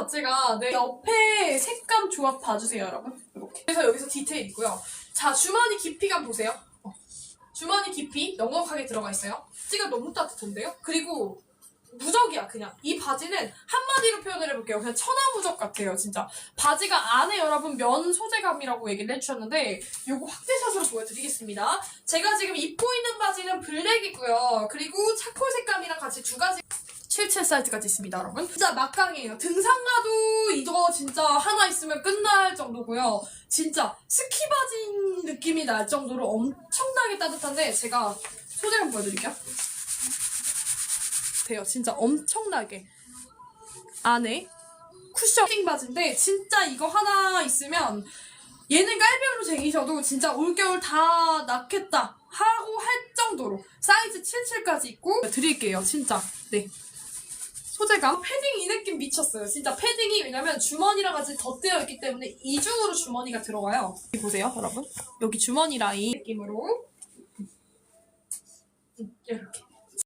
자체가 내 옆에 색감 조합 봐주세요, 여러분. 이렇게. 그래서 여기서 디테일 있고요. 자, 주머니 깊이감 보세요. 어. 주머니 깊이 넉넉하게 들어가 있어요. 찌가 너무 따뜻한데요? 그리고 무적이야 그냥 이 바지는 한마디로 표현을 해볼게요 그냥 천하무적 같아요 진짜 바지가 안에 여러분 면 소재감이라고 얘기를 해주셨는데 요거 확대샷으로 보여드리겠습니다 제가 지금 입고 있는 바지는 블랙이고요 그리고 차콜 색감이랑 같이 두 가지 77 사이즈까지 있습니다 여러분 진짜 막강이에요 등산 가도 이거 진짜 하나 있으면 끝날 정도고요 진짜 스키 바지 느낌이 날 정도로 엄청나게 따뜻한데 제가 소재감 보여드릴게요 돼요. 진짜 엄청나게. 안에 쿠션 팅 바지인데 진짜 이거 하나 있으면 얘는 깔별로 쟁이셔도 진짜 올겨울 다 낫겠다 하고 할 정도로 사이즈 77까지 있고 드릴게요. 진짜. 네. 소재가 패딩 이 느낌 미쳤어요. 진짜 패딩이 왜냐면 주머니랑 같이 덧대어 있기 때문에 이중으로 주머니가 들어가요. 여기 보세요, 여러분. 여기 주머니 라인 느낌으로 음, 이렇게.